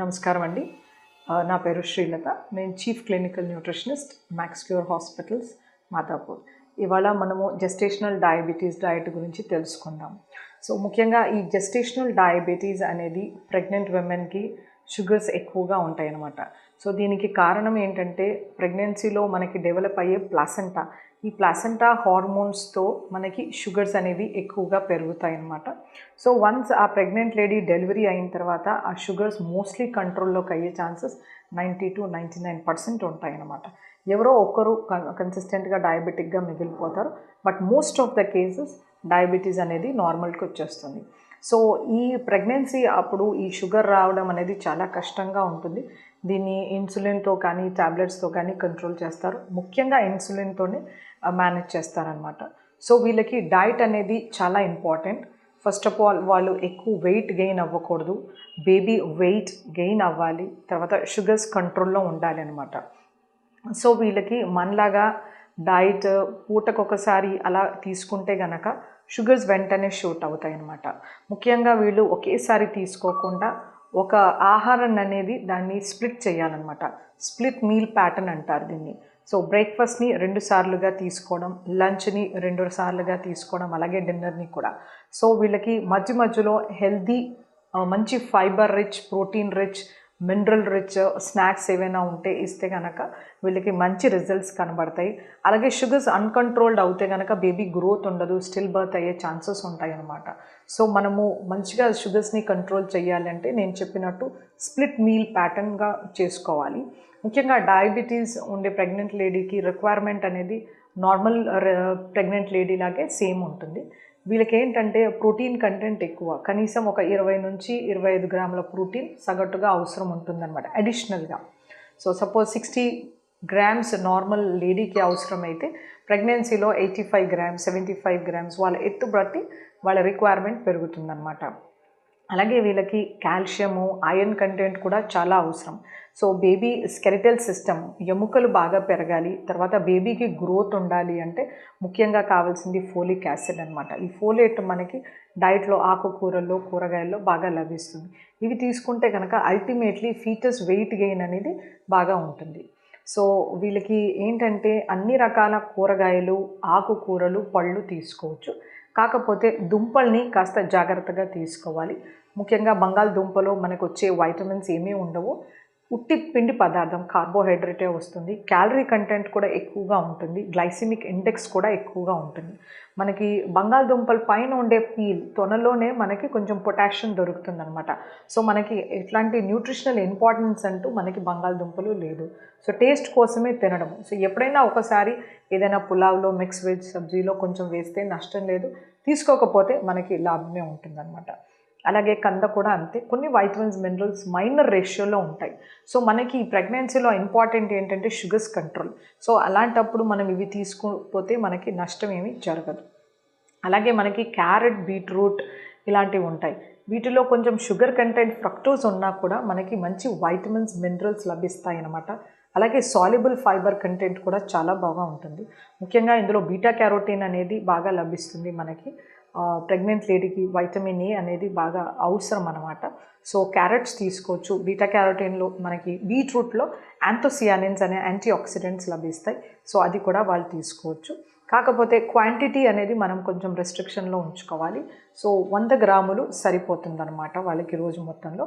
నమస్కారం అండి నా పేరు శ్రీలత. నేను chief clinical nutritionist Maxcure hospitals Madhapur. ఇవాళ మనము జెస్టేషనల్ డయాబెటీస్ డయట్ గురించి తెలుసుకుందాం. సో ముఖ్యంగా ఈ జెస్టేషనల్ డయాబెటీస్ అనేది ప్రెగ్నెంట్ విమెన్కి షుగర్స్ ఎక్కువగా ఉంటాయన్నమాట. సో దీనికి కారణం ఏంటంటే ప్రెగ్నెన్సీలో మనకి డెవలప్ అయ్యే ప్లాసెంటా ఈ ప్లాసెంటా హార్మోన్స్తో మనకి షుగర్స్ అనేవి ఎక్కువగా పెరుగుతాయి అన్నమాట సో వన్స్ ఆ ప్రెగ్నెంట్ లేడీ డెలివరీ అయిన తర్వాత ఆ షుగర్స్ మోస్ట్లీ కంట్రోల్లోకి అయ్యే chances ninety to ninety nine percent ఉంటాయన్నమాట. ఎవరో ఒక్కరు కన్సిస్టెంట్గా డయాబెటిక్గా మిగిలిపోతారు. But most of the cases diabetes అనేది నార్మల్కి వచ్చేస్తుంది. సో ఈ ప్రెగ్నెన్సీ అప్పుడు ఈ షుగర్ రావడం అనేది చాలా కష్టంగా ఉంటుంది. దీన్ని ఇన్సులిన్తో కానీ ట్యాబ్లెట్స్తో కానీ కంట్రోల్ చేస్తారు. ముఖ్యంగా ఇన్సులిన్తోనే మేనేజ్ చేస్తారనమాట సో వీళ్ళకి డైట్ అనేది చాలా ఇంపార్టెంట్. ఫస్ట్ ఆఫ్ ఆల్ వాళ్ళు ఎక్కువ వెయిట్ గెయిన్ అవ్వకూడదు. బేబీ వెయిట్ గెయిన్ అవ్వాలి. తర్వాత షుగర్స్ కంట్రోల్లో ఉండాలి అనమాట సో వీళ్ళకి మనలాగా డైట్ పూటకొకసారి అలా తీసుకుంటే గనక షుగర్స్ వెంటనే షూట్ అవుతాయి అన్నమాట ముఖ్యంగా వీళ్ళు ఒకేసారి తీసుకోకుండా ఒక ఆహారాన్ని అనేది దాన్ని స్ప్లిట్ చేయాలన్నమాట. స్ప్లిట్ మీల్ ప్యాటర్న్ అంటారు దీన్ని. సో బ్రేక్ఫాస్ట్ని రెండు సార్లుగా తీసుకోవడం లంచ్ని రెండు సార్లుగా తీసుకోవడం అలాగే డిన్నర్ని కూడా. సో వీళ్ళకి మధ్య మధ్యలో హెల్దీ మంచి fibre rich protein rich mineral rich snacks ఏవైనా ఉంటే ఇస్తే కనుక వీళ్ళకి మంచి రిజల్ట్స్ కనబడతాయి. అలాగే షుగర్స్ అన్కంట్రోల్డ్ అవుతే కనుక బేబీ గ్రోత్ ఉండదు స్టిల్ బర్త్ అయ్యే ఛాన్సెస్ ఉంటాయి అన్నమాట. సో మనము మంచిగా షుగర్స్ని కంట్రోల్ చేయాలంటే నేను చెప్పినట్టు స్ప్లిట్ మీల్ ప్యాటర్న్గా చేసుకోవాలి. ముఖ్యంగా డయాబెటీస్ ఉండే ప్రెగ్నెంట్ లేడీకి రిక్వైర్మెంట్ అనేది నార్మల్ ప్రెగ్నెంట్ లేడీ లాగే సేమ్ ఉంటుంది. వీళ్ళకి ఏంటంటే ప్రోటీన్ కంటెంట్ ఎక్కువ. కనీసం ఒక ఇరవై నుంచి ఇరవై ఐదు గ్రాముల ప్రోటీన్ సగటుగా అవసరం ఉంటుందన్నమాట అడిషనల్గా so suppose sixty grams normal లేడీకి అవసరమైతే ప్రెగ్నెన్సీలో eighty five grams seventy five grams వాళ్ళ ఎత్తు బట్టి వాళ్ళ రిక్వైర్మెంట్ పెరుగుతుందన్నమాట. అలాగే వీళ్ళకి కాల్షియము ఐరన్ కంటెంట్ కూడా చాలా అవసరం. సో బేబీ స్కెరిటల్ సిస్టమ్ ఎముకలు బాగా పెరగాలి తర్వాత బేబీకి గ్రోత్ ఉండాలి అంటే ముఖ్యంగా కావాల్సింది ఫోలిక్ యాసిడ్ అనమాట ఈ ఫోలేట్ మనకి డైట్లో ఆకుకూరల్లో కూరగాయల్లో బాగా లభిస్తుంది. ఇవి తీసుకుంటే కనుక అల్టిమేట్లీ ఫీటస్ వెయిట్ గెయిన్ అనేది బాగా ఉంటుంది. సో వీళ్ళకి ఏంటంటే అన్ని రకాల కూరగాయలు ఆకుకూరలు పళ్ళు తీసుకోవచ్చు. కాకపోతే దుంపల్ని కాస్త జాగ్రత్తగా తీసుకోవాలి. ముఖ్యంగా బంగాళదుంపలో మనకు వచ్చే వైటమిన్స్ ఏమీ ఉండవు. ఉట్టి పిండి పదార్థం కార్బోహైడ్రేటే వస్తుంది. క్యాలరీ కంటెంట్ కూడా ఎక్కువగా ఉంటుంది. గ్లైసిమిక్ ఇండెక్స్ కూడా ఎక్కువగా ఉంటుంది. మనకి బంగాళదుంపల పైన ఉండే పీల్ తొనలోనే మనకి కొంచెం పొటాషియం దొరుకుతుందనమాట సో మనకి ఎట్లాంటి న్యూట్రిషనల్ ఇంపార్టెన్స్ అంటూ మనకి బంగాళదుంపలు లేదు. సో టేస్ట్ కోసమే తినడం. సో ఎప్పుడైనా ఒకసారి ఏదైనా పులావ్లో మిక్స్ వెజ్ సబ్జీలో కొంచెం వేస్తే నష్టం లేదు. తీసుకోకపోతే మనకి లాభమే ఉంటుందన్నమాట. అలాగే కంద కూడా అంతే. కొన్ని వైటమిన్స్ మినరల్స్ మైనర్ రేషియోలో ఉంటాయి. సో మనకి ఈ ప్రెగ్నెన్సీలో ఇంపార్టెంట్ ఏంటంటే షుగర్స్ కంట్రోల్ సో అలాంటప్పుడు మనం ఇవి తీసుకోకపోతే మనకి నష్టం ఏమీ జరగదు. అలాగే మనకి క్యారెట్ బీట్రూట్ ఇలాంటివి ఉంటాయి. వీటిలో కొంచెం షుగర్ కంటెంట్ ఫ్రక్టోస్ ఉన్నా కూడా మనకి మంచి వైటమిన్స్ మినరల్స్ లభిస్తాయి అన్నమాట అలాగే సాల్యుబుల్ ఫైబర్ కంటెంట్ కూడా చాలా బాగా ఉంటుంది. ముఖ్యంగా ఇందులో బీటా క్యారోటీన్ అనేది బాగా లభిస్తుంది మనకి. ప్రెగ్నెంట్ లేడీకి వైటమిన్ ఏ అనేది బాగా అవసరం అనమాట సో క్యారెట్స్ తీసుకోవచ్చు. బీటా క్యారోటీన్లో మనకి బీట్రూట్లో యాంథోసియానిన్స్ అనే యాంటీ ఆక్సిడెంట్స్ లభిస్తాయి. సో అది కూడా వాళ్ళు తీసుకోవచ్చు. కాకపోతే క్వాంటిటీ అనేది మనం కొంచెం రెస్ట్రిక్షన్లో ఉంచుకోవాలి. సో వంద గ్రాములు సరిపోతుందన్నమాట వాళ్ళకి రోజు మొత్తంలో.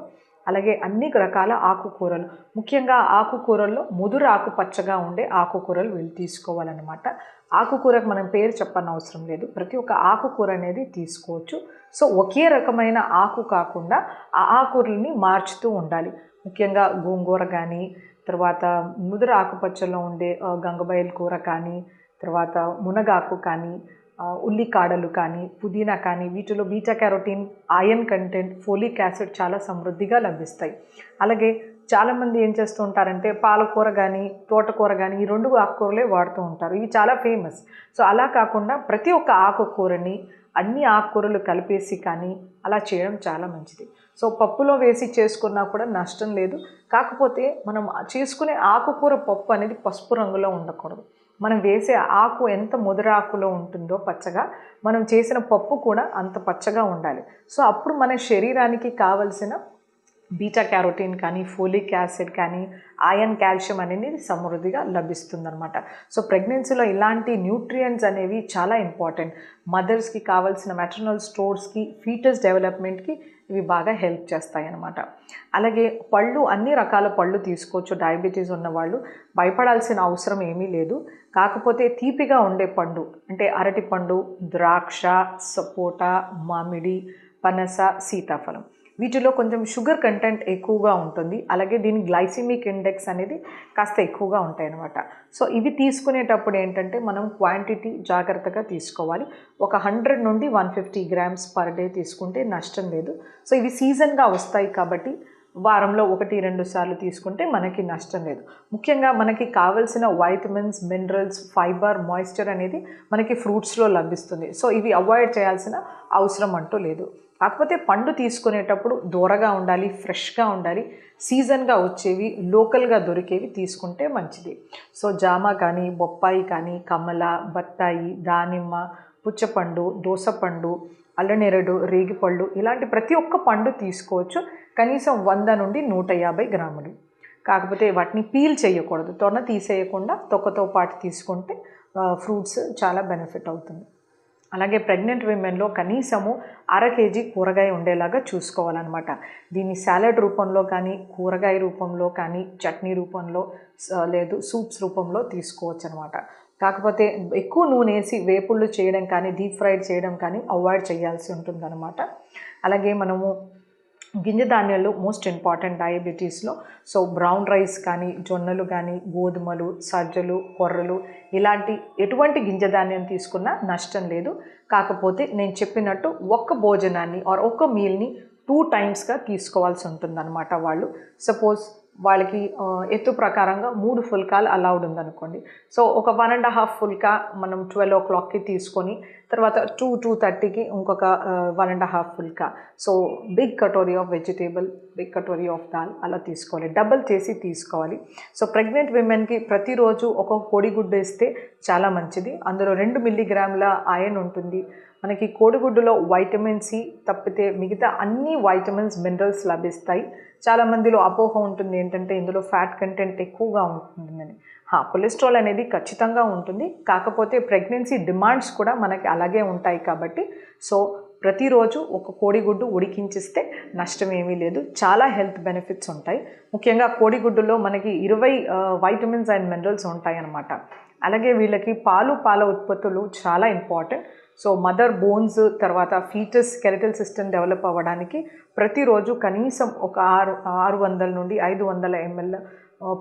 అలాగే అన్ని రకాల ఆకుకూరలు. ముఖ్యంగా ఆకుకూరల్లో ముదురు ఆకుపచ్చగా ఉండే ఆకుకూరలు వీళ్ళు తీసుకోవాలన్నమాట. ఆకుకూరకు మనం పేరు చెప్పని అవసరం లేదు. ప్రతి ఒక్క ఆకుకూర అనేది తీసుకోవచ్చు. సో ఒకే రకమైన ఆకు కాకుండా ఆ ఆకుకూరల్ని మార్చుతూ ఉండాలి. ముఖ్యంగా గోంగూర కానీ తర్వాత ముదురు ఆకుపచ్చలో ఉండే ఆ, గంగబయలు కూర కానీ తర్వాత మునగాకు కానీ ఉల్లికాడలు కానీ పుదీనా కానీ వీటిలో beta carotene iron content folic acid చాలా సమృద్ధిగా లభిస్తాయి. అలాగే చాలామంది ఏం చేస్తూ ఉంటారంటే పాలకూర కానీ తోటకూర కానీ ఈ రెండు ఆకుకూరలే వాడుతూ ఉంటారు. ఇవి చాలా ఫేమస్. సో అలా కాకుండా ప్రతి ఒక్క ఆకుకూరని అన్ని ఆకుకూరలు కలిపేసి కానీ అలా చేయడం చాలా మంచిది. సో పప్పులో వేసి చేసుకున్నా కూడా నష్టం లేదు. కాకపోతే మనం చేసుకునే ఆకుకూర పప్పు అనేది పసుపు రంగులో ఉండకూడదు. మనం వేసే ఆకు ఎంత ముదరాకులో ఉంటుందో పచ్చగా మనం చేసిన పప్పు కూడా అంత పచ్చగా ఉండాలి. సో అప్పుడు మన శరీరానికి కావలసిన బీటా క్యారోటీన్ కానీ ఫోలిక్ యాసిడ్ కానీ ఐరన్ కాల్షియం అనేది సమృద్ధిగా లభిస్తుందనమాట సో ప్రెగ్నెన్సీలో ఇలాంటి న్యూట్రియంట్స్ అనేవి చాలా ఇంపార్టెంట్. మదర్స్కి కావాల్సిన మెటర్నల్ స్టోర్స్కి ఫీటస్ డెవలప్మెంట్కి ఇవి బాగా హెల్ప్ చేస్తాయి అన్నమాట అలాగే పళ్ళు అన్ని రకాల పళ్ళు తీసుకోవచ్చు. డయాబెటీస్ ఉన్నవాళ్ళు భయపడాల్సిన అవసరం ఏమీ లేదు. కాకపోతే తీపిగా ఉండే పండు అంటే అరటి పండు ద్రాక్ష సపోటా మామిడి పనస సీతాఫలం. వీటిలో కొంచెం షుగర్ కంటెంట్ ఎక్కువగా ఉంటుంది. అలాగే దీని గ్లైసిమిక్ ఇండెక్స్ అనేది కాస్త ఎక్కువగా ఉంటాయి అన్నమాట సో ఇవి తీసుకునేటప్పుడు ఏంటంటే మనం క్వాంటిటీ జాగ్రత్తగా తీసుకోవాలి. ఒక హండ్రెడ్ నుండి one fifty grams per day తీసుకుంటే నష్టం లేదు. సో ఇవి సీజన్గా వస్తాయి కాబట్టి వారంలో ఒకటి రెండు సార్లు తీసుకుంటే మనకి నష్టం లేదు. ముఖ్యంగా మనకి కావలసిన వైటమిన్స్ మినరల్స్ ఫైబర్ మాయిశ్చర్ అనేది మనకి ఫ్రూట్స్లో లభిస్తుంది. సో ఇవి అవాయిడ్ చేయాల్సిన అవసరం అంటూ లేదు. కాకపోతే పండు తీసుకునేటప్పుడు దూరగా ఉండాలి ఫ్రెష్గా ఉండాలి సీజన్గా వచ్చేవి లోకల్గా దొరికేవి తీసుకుంటే మంచిది. సో జామ కానీ బొప్పాయి కానీ కమల బత్తాయి దానిమ్మ పుచ్చపండు దోసపండు అల్లనేరడు రేగిపళ్ళు ఇలాంటి ప్రతి ఒక్క పండు తీసుకోవచ్చు. కనీసం వంద నుండి నూట యాభై గ్రాములు. కాకపోతే వాటిని పీల్ చేయకూడదు. తొన తీసేయకుండా తొక్కతో పాటు తీసుకుంటే ఫ్రూట్స్ చాలా బెనిఫిట్ అవుతుంది. అలాగే ప్రెగ్నెంట్ విమెన్లో కనీసము అర కేజీ కూరగాయ ఉండేలాగా చూసుకోవాలన్నమాట. దీన్ని సాలడ్ రూపంలో కానీ కూరగాయ రూపంలో కానీ చట్నీ రూపంలో స- లేదు సూప్స్ రూపంలో తీసుకోవచ్చు అనమాట కాకపోతే ఎక్కువ నూనె వేసి వేపుళ్ళు చేయడం కానీ డీప్ ఫ్రైడ్ చేయడం కానీ అవాయిడ్ చేయాల్సి ఉంటుందన్నమాట. అలాగే మనము గింజ ధాన్యాలు మోస్ట్ ఇంపార్టెంట్ డయాబెటీస్లో సో బ్రౌన్ రైస్ కానీ జొన్నలు కానీ గోధుమలు సజ్జలు కొర్రలు ఇలాంటి ఎటువంటి గింజ ధాన్యం తీసుకున్నా నష్టం లేదు. కాకపోతే నేను చెప్పినట్టు ఒక్క భోజనాన్ని ఆర్ ఒక్క మీల్ని టూ టైమ్స్గా తీసుకోవాల్సి ఉంటుందన్నమాట వాళ్ళు. సపోజ్ వాళ్ళకి ఎత్తు ప్రకారంగా మూడు ఫుల్కాలు అలౌడ్ ఉందనుకోండి. సో ఒక వన్ అండ్ హాఫ్ ఫుల్కా మనం ట్వెల్వ్ ఓ క్లాక్కి తీసుకొని తర్వాత టూ టూ థర్టీకి ఇంకొక one and half phulka. So big katori of vegetable big katori of dal అలా తీసుకోవాలి. డబల్ చేసి తీసుకోవాలి. సో ప్రెగ్నెంట్ విమెన్కి ప్రతిరోజు ఒక కోడిగుడ్డు ఇస్తే చాలా మంచిది. అందులో రెండు మిల్లీగ్రాముల ఐరన్ ఉంటుంది. మనకి కోడిగుడ్డులో వైటమిన్ సి తప్పితే మిగతా అన్ని వైటమిన్స్ మినరల్స్ లభిస్తాయి. చాలా మందిలో అపోహ ఉంటుంది ఏంటంటే ఇందులో ఫ్యాట్ కంటెంట్ ఎక్కువగా ఉంటుందని. హా, కొలెస్ట్రాల్ అనేది ఖచ్చితంగా ఉంటుంది. కాకపోతే ప్రెగ్నెన్సీ డిమాండ్స్ కూడా మనకి అలాగే ఉంటాయి కాబట్టి. సో ప్రతిరోజు ఒక కోడిగుడ్డు ఉడికించిస్తే నష్టం ఏమీ లేదు. చాలా హెల్త్ బెనిఫిట్స్ ఉంటాయి. ముఖ్యంగా కోడిగుడ్డులో మనకి ఇరవై వైటమిన్స్ అండ్ మినరల్స్ ఉంటాయి అన్నమాట అలాగే వీళ్ళకి పాలు పాల ఉత్పత్తులు చాలా ఇంపార్టెంట్. సో మదర్ బోన్స్ తర్వాత ఫీటస్ కెరటల్ సిస్టమ్ డెవలప్ అవ్వడానికి ప్రతిరోజు కనీసం ఒక ఆరు ఆరు వందల నుండి ఐదు వందల ఎంఎల్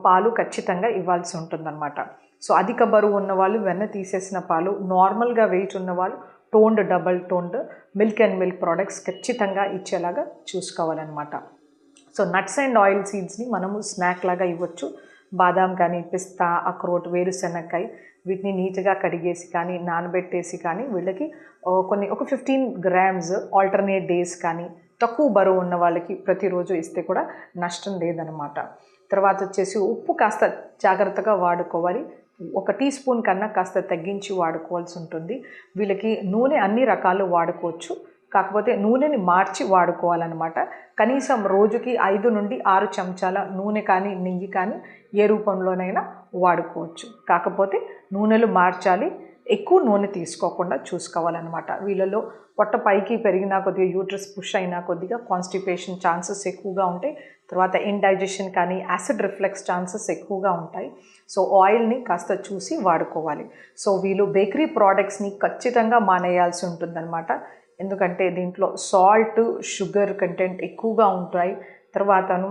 పాలు ఖచ్చితంగా ఇవ్వాల్సి ఉంటుందన్నమాట. సో అధిక బరువు ఉన్నవాళ్ళు వెన్న తీసేసిన పాలు నార్మల్గా వెయిట్ ఉన్నవాళ్ళు toned double toned milk and milk products ఖచ్చితంగా ఇచ్చేలాగా చూసుకోవాలన్నమాట. సో నట్స్ అండ్ ఆయిల్ సీడ్స్ని మనము స్నాక్ లాగా ఇవ్వచ్చు. బాదాం కానీ పిస్తా అక్రోట్ వేరుశెనక్కాయ వీటిని నీట్గా కడిగేసి కానీ నానబెట్టేసి కానీ వీళ్ళకి కొన్ని ఒక ఫిఫ్టీన్ గ్రామ్స్ ఆల్టర్నేట్ డేస్ కానీ తక్కువ బరువు ఉన్న వాళ్ళకి ప్రతిరోజు ఇస్తే కూడా నష్టం లేదనమాట తర్వాత వచ్చేసి ఉప్పు కాస్త జాగ్రత్తగా వాడుకోవాలి. ఒక టీ స్పూన్ కన్నా కాస్త తగ్గించి వాడుకోవాల్సి ఉంటుంది. వీళ్ళకి నూనె అన్ని రకాలు వాడుకోవచ్చు. కాకపోతే నూనెని మార్చి వాడుకోవాలన్నమాట. కనీసం రోజుకి ఐదు నుండి ఆరు చెంచాల నూనె కానీ నెయ్యి కానీ ఏ రూపంలోనైనా వాడుకోవచ్చు. కాకపోతే నూనెలు మార్చాలి. ఎక్కువ నూనె తీసుకోకుండా చూసుకోవాలన్నమాట. వీళ్ళలో పొట్ట పైకి పెరిగినా కొద్దిగా యూట్రస్ పుష్ అయినా కొద్దిగా కాన్స్టిపేషన్ ఛాన్సెస్ ఎక్కువగా ఉంటాయి తర్వాత ఇండైజెషన్ కానీ యాసిడ్ రిఫ్లెక్స్ ఛాన్సెస్ ఎక్కువగా ఉంటాయి. సో ఆయిల్ని కాస్త చూసి వాడుకోవాలి. సో వీళ్ళు బేకరీ ప్రోడక్ట్స్ని ఖచ్చితంగా మానేయాల్సి ఉంటుందన్నమాట. ఎందుకంటే దీంట్లో సాల్ట్ షుగర్ కంటెంట్ ఎక్కువగా ఉంటాయి. తర్వాతను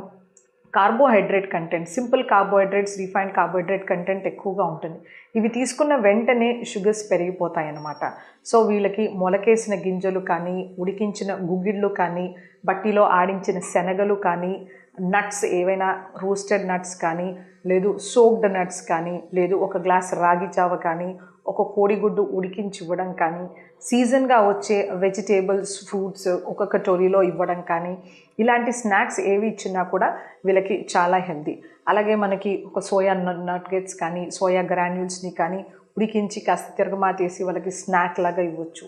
carbohydrate content simple carbohydrates refined carbohydrate content ఎక్కువగా ఉంటుంది. ఇవి తీసుకున్న వెంటనే షుగర్స్ పెరిగిపోతాయి అన్నమాట సో వీళ్ళకి మొలకేసిన గింజలు కానీ ఉడికించిన గుగ్గిళ్ళు కానీ బట్టిలో ఆడించిన శనగలు కానీ నట్స్ ఏవైనా రోస్టెడ్ నట్స్ కానీ లేదు సోక్డ్ నట్స్ కానీ లేదు ఒక గ్లాస్ రాగి జావ కానీ ఒక కోడిగుడ్డు ఉడికించి ఇవ్వడం కానీ సీజన్గా వచ్చే వెజిటేబుల్స్ ఫ్రూట్స్ ఒక కటోరీలో ఇవ్వడం కానీ ఇలాంటి స్నాక్స్ ఏవి ఇచ్చినా కూడా వీళ్ళకి చాలా హెల్దీ అలాగే మనకి ఒక సోయా నట్గెట్స్ కానీ సోయా గ్రాన్యూల్స్ని కానీ ఉడికించి కాస్త తిరగమాతేసి వాళ్ళకి స్నాక్ లాగా ఇవ్వచ్చు.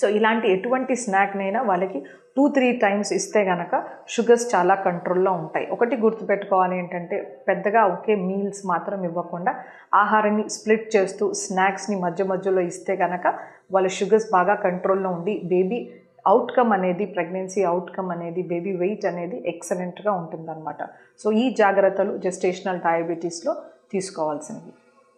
సో ఇలాంటి ఎటువంటి స్నాక్నైనా వాళ్ళకి టూ త్రీ టైమ్స్ ఇస్తే గనక షుగర్స్ చాలా కంట్రోల్లో ఉంటాయి. ఒకటి గుర్తుపెట్టుకోవాలి ఏంటంటే పెద్దగా ఒకే మీల్స్ మాత్రం ఇవ్వకుండా ఆహారాన్ని స్ప్లిట్ చేస్తూ స్నాక్స్ని మధ్య మధ్యలో ఇస్తే గనక వాళ్ళ షుగర్స్ బాగా కంట్రోల్లో ఉండి బేబీ అవుట్కమ్ అనేది ప్రెగ్నెన్సీ అవుట్కమ్ అనేది బేబీ వెయిట్ అనేది ఎక్సలెంట్గా ఉంటుందన్నమాట. సో ఈ జాగ్రత్తలు జెస్టేషనల్ డయాబెటీస్లో తీసుకోవాల్సినవి.